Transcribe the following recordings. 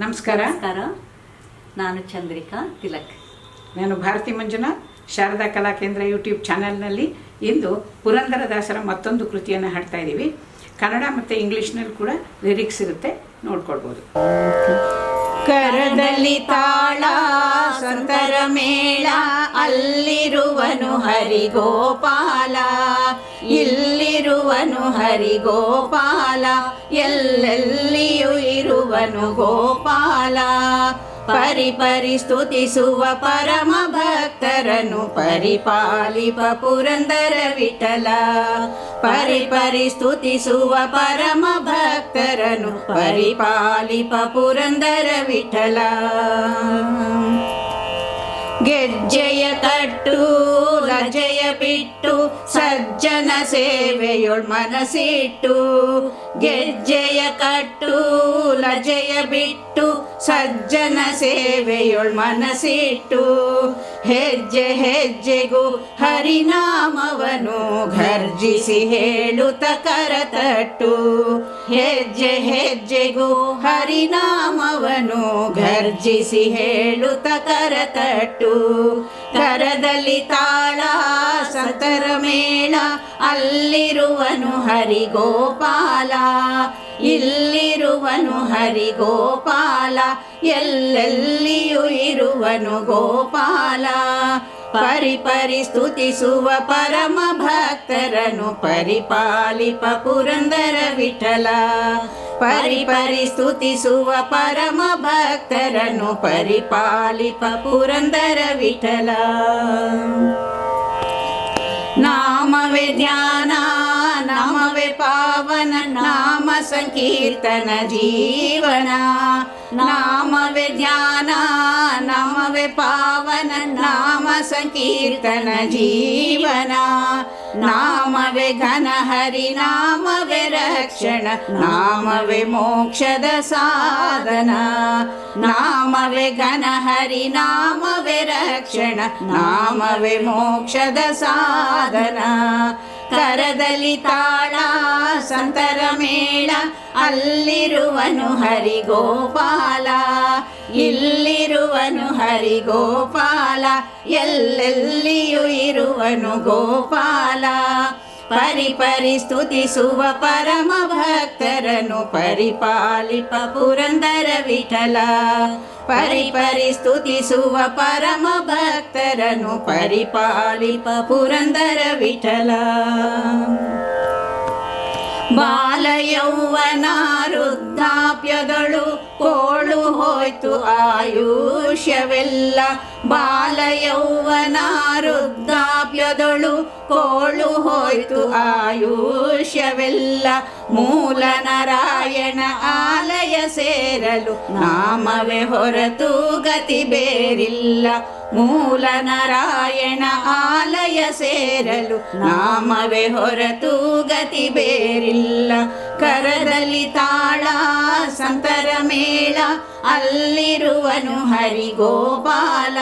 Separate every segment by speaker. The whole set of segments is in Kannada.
Speaker 1: ನಮಸ್ಕಾರ.
Speaker 2: ನಮಸ್ಕಾರ. ನಾನು ಚಂದ್ರಿಕಾ ತಿಲಕ್.
Speaker 1: ನಾನು ಭಾರತಿ ಮಂಜುನಾಥ್ ಶಾರದಾ ಕಲಾ ಕೇಂದ್ರ ಯೂಟ್ಯೂಬ್ ಚಾನೆಲ್ನಲ್ಲಿ ಇಂದು ಪುರಂದರದಾಸರ ಮತ್ತೊಂದು ಕೃತಿಯನ್ನು ಹಾಡ್ತಾ ಇದ್ದೀವಿ. ಕನ್ನಡ ಮತ್ತು ಇಂಗ್ಲೀಷ್ನಲ್ಲಿ ಕೂಡ ಲಿರಿಕ್ಸ್ ಇರುತ್ತೆ ನೋಡ್ಕೊಳ್ಬೋದು.
Speaker 3: ಕರದಲ್ಲಿ ತಾಳ ಸಂತರ ಮೇಳ ಅಲ್ಲಿರುವನು ಹರಿಗೋಪಾಲ ಇಲ್ಲಿರುವನು ಹರಿಗೋಪಾಲ, ಎಲ್ಲೆಲ್ಲಿಯೂ ಇರುವನು ಗೋಪಾಲ. ಪರಿಪರಿ ಸ್ತುತಿಸುವ ಪರಮ ಭಕ್ತರನ್ನು ಪರಿಪಾಲಿಪ ಪುರಂದರ ವಿಠಲ. ಪರಿಪರಿ ಸ್ತುತಿಸುವ ಪರಮ ಭಕ್ತರನ್ನು ಪರಿಪಾಲಿಪ ಪುರಂದರ ವಿಠಲ. ಗೆಜ್ಜೆಯ ಕಟ್ಟು ಲಜೆಯ ಬಿಟ್ಟು ಸಜ್ಜನ ಸೇವೆಯೊಳ್ ಮನಸ್ಸಿಟ್ಟು ಗೆಜ್ಜೆಯ ಕಟ್ಟು ಲಜೆಯ ಬಿಟ್ಟು ಸಜ್ಜನ ಸೇವೆಯೊಳ್ ಮನಸಿಟ್ಟು ಹೆಜ್ಜೆ ಹೆಜ್ಜೆಗೂ ಹರಿನಾಮವನು ಘರ್ಜಿಸಿ ಹೇಳುತ್ತ ಕರತಟ್ಟು. ಹೆಜ್ಜೆ ಹೆಜ್ಜೆಗೂ ಹರಿನಾಮವನು ಘರ್ಜಿಸಿ ಹೇಳುತ್ತ ಕರತಟ್ಟು. ಕರದಲ್ಲಿ ತಾಳ ಸತರ ಮೇಳ ಅಲ್ಲಿರುವನು ಹರಿಗೋಪಾಲ. ಇಲ್ಲಿರುವನು ಹರಿಗೋಪಾಲ, ಎಲ್ಲೆಲ್ಲಿಯೂ ಇರುವನು ಗೋಪಾಲ. ಪರಿಪರಿ ಸ್ತುತಿಸುವ ಪರಮ ಭಕ್ತರನು ಪರಿಪಾಲಿಪ ಪುರಂದರ ವಿಠಲ. ಪರಿಪರಿ ಸ್ತುತಿಸುವ ಪರಮ ಭಕ್ತರನು ಪರಿಪಾಲಿಪ ಪುರಂದರ ವಿಠಲ. ನಾಮವೇ ಧ್ಯಾನ, ನಾಮವೇ ಪಾವನ सङ्कीर्तन जीवना। नाम वे ज्ञान नाम वे पावन नाम सङ्कीर्तन जीवना। नाम वे घन हरि नाम वे रक्षण नाम वे मोक्षद साधनामवे घन हरि नाम वे रक्षण नाम वे मोक्षद साधना। करदलिता ಸಂತರ ಮೇಳ ಅಲ್ಲಿರುವನು ಹರಿಗೋಪಾಲ, ಇಲ್ಲಿರುವನು ಹರಿಗೋಪಾಲ, ಎಲ್ಲೆಲ್ಲಿಯೂ ಇರುವನು ಗೋಪಾಲ. ಪರಿಪರಿ ಸ್ತುತಿಸುವ ಪರಮ ಭಕ್ತರನು ಪರಿಪಾಲಿಪ ಪುರಂದರ ವಿಠಲ. ಪರಿಪರಿ ಸ್ತುತಿಸುವ ಪರಮ ಭಕ್ತರನು ಪರಿಪಾಲಿಪ ಪುರಂದರ ವಿಠಲ. ಬಾಲ ವೃದ್ಧಾಪ್ಯಗಳು ವೃದ್ಧಾಪ್ಯದಳು ಕೋಳು ಹೋಯ್ತು ಆಯುಷ್ಯವೆಲ್ಲ. ಬಾಲ ವೃದ್ಧಾಪ್ಯದಳು ಕೋಳು ಹೋಯ್ತು ಆಯುಷ್ಯವೆಲ್ಲ ಮೂಲ ನಾರಾಯಣ ಆಲಯ ಸೇರಲು ನಾಮವೇ ಹೊರತು ಗತಿ ಬೇರಿಲ್ಲ. ಮೂಲ ನಾರಾಯಣ ಆಲಯ ಸೇರಲು ನಾಮವೇ ಹೊರತು ಗತಿ ಬೇರಿಲ್ಲ. ಕರದಲ್ಲಿ ತಾಳ, ಸಂತರ ಮೇಳ, ಅಲ್ಲಿರುವನು ಹರಿಗೋಪಾಲ.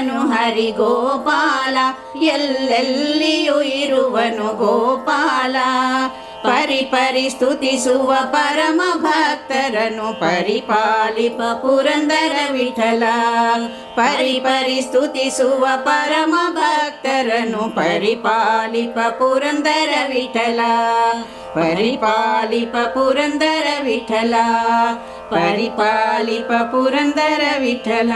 Speaker 3: ಇಲ್ಲಿರುವನು ಹರಿಗೋಪಾಲ, ಎಲ್ಲೆಲ್ಲಿಯೂ ಇರುವನು ಗೋಪಾಲ. ಪರಿಪರಿ ಸ್ತುತಿಸುವ ಪರಮ ಭಕ್ತರನು ಪರಿಪಾಲಿಪ ಪುರಂದರ ವಿಠಲ. ಪರಿಪರಿ ಸ್ತುತಿಸುವ ಪರಮ ಭಕ್ತರನು ಪರಿಪಾಲಿಪ ಪುರಂದರ ವಿಠಲ. ಪರಿಪಾಲಿಪ ಪುರಂದರ ವಿಠಲ. ಪರಿಪಾಲಿಪ ಪುರಂದರ ವಿಠಲ.